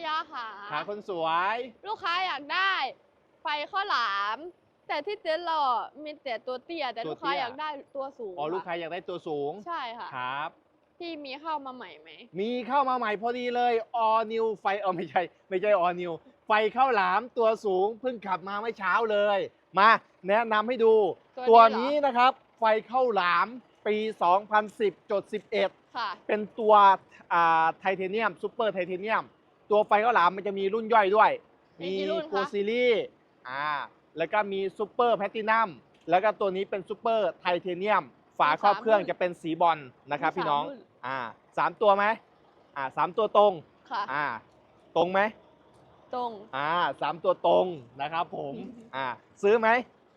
พี่ยาค่ะขาคนสวย ลูกค้าอยากได้ ไฟข้าวหลาม แต่ที่เต็นท์เราอะมีแต่ตัวเตี้ย แต่ตัวลูกค้าเตี้ย อยากได้ตัวสูงอ๋อลูกค้าอยากได้ตัวสูง ใช่ค่ะ ครับ พี่มีเข้ามาใหม่ไหม มีเข้ามาใหม่พอดีเลย all new ไฟเออไม่ใช่ ไม่ใช่ all new ไฟข้าวหลามตัวสูงเพิ่งขับมาเมื่อเช้าเลย มาแนะนำให้ดู ตัตัววนี้นี้เหรอนะครับ ไฟข้าวหลามปี 2010จด11 ค่ะ เป็นตัวอ่าไทเทเนียมซูเปอร์ไทเทเนียม ตัวไฟข้าวหลามมันจะมีรุ่นย่อยด้วย มีมีกี่รุ่นคะ โกซีรีส์อ่าแล้วก็มีซูเปอร์แพตตินัมแล้วก็ตัวนี้เป็นซูเปอร์ไทเทเนียม ฝาครอบเครื่องจะเป็นสีบอลนะครับมีพี่น้องสามรุ่อ่าสามตัวไหมอ่าสามตัวตรง ค่ะ อ่า ตรงไหมตรง อ่าสามตัวตรงนะครับผมอ่า ซื้อไหม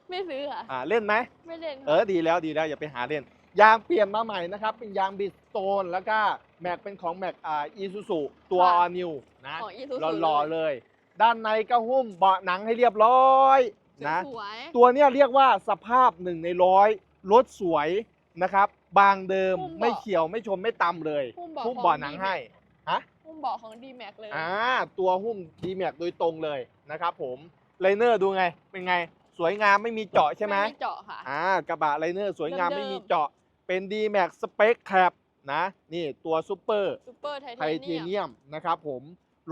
ไม่ซื้อค่ะ อ่า เล่นไหม ไม่เล่นเออดีแล้ว ดีแล้ว อย่าไปหาเล่น ยางเปลี่ยนมาใหม่นะครับ เป็นยางบิสโตนแล้วก็แม็กเป็นของแม็กอ่าอีซูซูตัวออนิวนะของอีซูหล่อๆเลย ด้านในก็หุ้มเบาะหนังให้เรียบร้อยนะ สวยตัวเนี้ยเรียกว่าสภาพหนึ่งในร้อยรถสวยนะครับ บางเดิมไม่เขียวไม่ชมไม่ตำเลยหุ้มเบาะหุ้มของเบาะหนัง D-Max ให้ฮะหุ้มเบาะของ d m a x เลย อ่าตัวหุ้มดีแม็กโดยตรงเลยนะครับผมไลเนอร์ดูไง เป็นไง สวยงามไม่มีเจาะใช่ไหมไม่เจาะค่ะ อ่ากระบะไลเนอร์สวยงามเดิมๆ ไม่มีเจาะ เป็น d m a x Spec Cap นะ นี่ตัวซูเปอร์ซูเปอร์ไทไทเทเทเนียมเนียมนะครับผม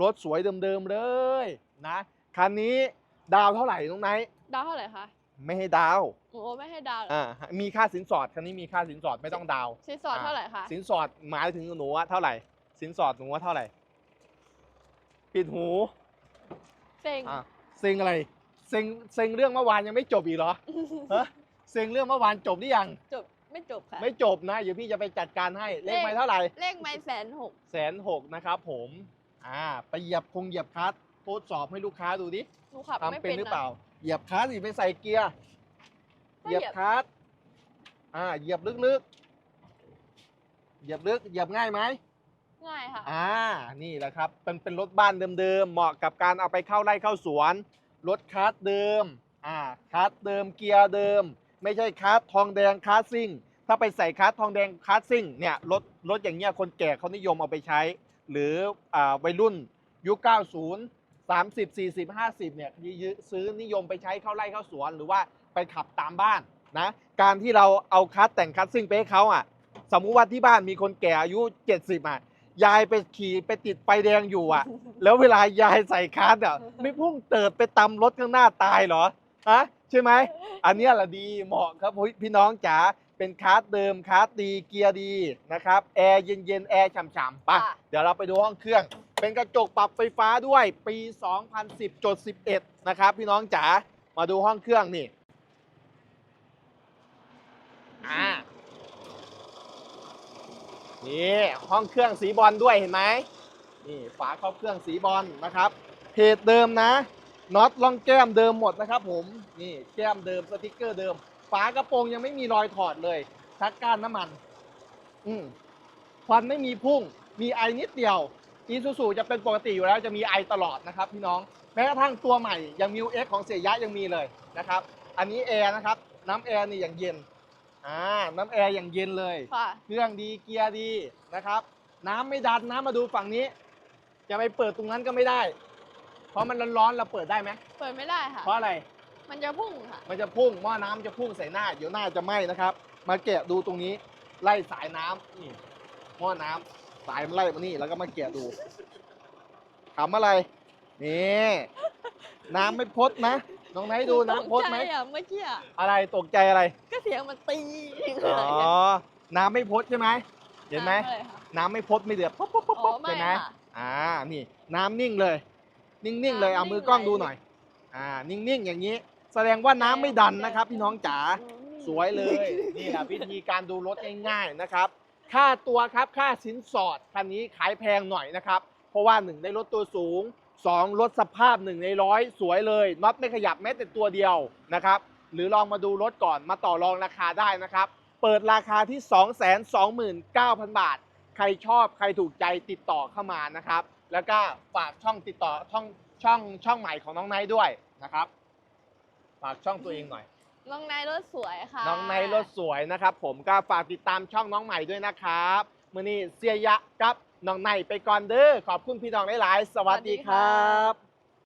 รถสวยเดิมๆเลยนะคันนี้ดาวเท่าไหร่น้องไนท์ดาวเท่าไหร่คะไม่ให้ดาวโอ้ไม่ให้ดาวเหรออ่ามีค่าสินสอดคันนี้มีค่าสินสอดไม่ต้องดาว สินสอดเท่าไหร่คะสินสอดหมายถึงหนูว่าเท่าไหร่ สินสอดหนูว่าเท่าไหร่ปิดหูเซ็งอะเซ็งอะไรเซ็งเซ็งเรื่องเมื่อวานยังไม่จบอีกเหรอฮะเซ็งเรื่องเมื่อวานจบหรือยังจบไม่ จบค่ะ ไม่จบนะเดี๋ยวพี่จะไปจัดการให้เลขเลขไม่เท่าไหร่ เลขไม่แสนหกแสนหกนะครับผมอ่าไปเหยียบคงเหยียบคลัสทดสอบให้ลูกค้าดูดิหนูขับไม่ทำเป็นเป็นหรือนะเปล่าเหยียบคลัสสิไปใส่เกียร์ก็เหเหยียียยบ บคลัสอ่าเหยียบลึกๆเหยียบลึกเหยียบง่ายไหม ง่ายค่ะ อ่า นี่แหละครับ เป็นเป็นรถบ้านเดิมๆ เหมาะกับการเอาไปเข้าไร่เข้าสวน รถคาร์ดเดิม อ่า คาร์ดเดิมเกียร์เดิม ไม่ใช่คาร์ดทองแดงคาร์ดซิ่ง ถ้าไปใส่คาร์ดทองแดงคาร์ดซิ่งเนี่ยรถรถอย่างเงี้ยคนแก่เขานิยมเอาไปใช้ หรืออ่าวัยรุ่นยุค 90 30 40 50เนี่ยซื้อนิยมไปใช้เข้าไร่เข้าสวน หรือว่าไปขับตามบ้านนะการที่เราเอาคาร์ดแต่งคาร์ดซิ่งไปให้เขาอะสมมุติว่าที่บ้านมีคนแก่อายุ 70อะยายไปขี่ไปติดไฟแดงอยู่อะ แล้วเวลายายใส่คาร์ดอะไม่พุ่งเติดไปตำรถข้างหน้าตายเหรอฮะใช่ไหม อันเนี้ยแหละดีเหมาะครับพี่น้องจ๋า เป็นคาร์ดเดิมคาร์ดดีเกียร์ดีนะครับแอร์เย็นๆแอร์ฉ่ำๆไปะค่ะ เดี๋ยวเราไปดูห้องเครื่อง เป็นกระจกปรับไฟฟ้าด้วยปี 2010จด11 นะครับพี่น้องจ๋ามาดูห้องเครื่องนี่อ่านี่ห้องเครื่องสีบอลด้วยเห็นไหมนี่ฝาครอบเครื่องสีบอลนะครับเพจเดิมนะน็อตล่องแก้มเดิมหมดนะครับผมนี่แก้มเดิมสติกเกอร์เดิม ฝากระโปรงยังไม่มีรอยถอดเลยชักก้านน้ำมัน อืมควันไม่มีพุ่ง มีไอนิดเดียวอีซูซูจะเป็นปกติอยู่แล้วจะมีไอตลอดนะครับ พี่น้องแม้กระทั่งตัวใหม่ยังมิวเอ็กของเสียยะยังมีเลยนะครับ อันนี้แอร์นะครับ น้ำแอร์นี่อย่างเย็นอ่าน้ำแอร์อย่างเย็นเลยค่ะ เครื่องดีเกียร์ดีนะครับ น้ำไม่ดันน้ำมาดูฝั่งนี้ จะไปเปิดตรงนั้นก็ไม่ได้ เพราะมันร้อนๆเราเปิดได้ไหมเปิดไม่ได้ค่ะ เพราะอะไร มันจะพุ่งค่ะ มันจะพุ่งหม้อน้ำจะพุ่งใส่หน้า เดี๋ยวหน้าจะไหม้นะครับ มาแกะดูตรงนี้ ไล่สายน้ำนี่หม้อน้ำสายมันไล่มานี่แล้วก็มาแกะดูทำอะไรนี่น้ำไม่พดนะน้องไนท์ดูน้ำพดไหมตกใจอะเมื่อกี้อะอะไรตกใจอะไร ก็เสียงมันตีอ๋อ น้ำไม่พดใช่ไหม เห็นไหม อะไรคะน้ำไม่พดไม่เดือดป๊บป๊บป๊บอ๋ป๊อบไม่ใช่ไหมค่ะ อ่า นี่ น้ำนิ่งเลย นิ่งๆเลยน้ำเอามือนิ่งกล้องเลยดูหน่อย อ่า นิ่งๆอย่างนี้ แสดงว่าน้ำไม่ดันนะครับ พี่น้องจ๋าสวยเลย นี่แหละวิธีการดูรถง่ายๆนะครับ ค่าตัวครับค่าสินสอดคันนี้ขายแพงหน่อยนะครับ เพราะว่าหนึ่งได้รถตัวสูงสองรถสภาพหนึ่งในร้อยสวยเลยน็อตไม่ขยับแม้แต่ตัวเดียวนะครับ หรือลองมาดูรถก่อนมาต่อรองราคาได้นะครับ เปิดราคาที่ 229,000 บาท ใครชอบใครถูกใจติดต่อเข้ามานะครับ แล้วก็ฝากช่องติดต่อช่องช่องช่องใหม่ของน้องไนท์ด้วยนะครับ ฝากช่องตัวเองหน่อย น้องนายรถสวยค่ะน้องไนท์รถสวยนะครับผมก็ฝากติดตามช่องน้องใหม่ด้วยนะครับมือนี้เสียยะกับน้องไนไปก่อนเด้อขอบคุณพี่น้องหลายๆสวัสดีครับ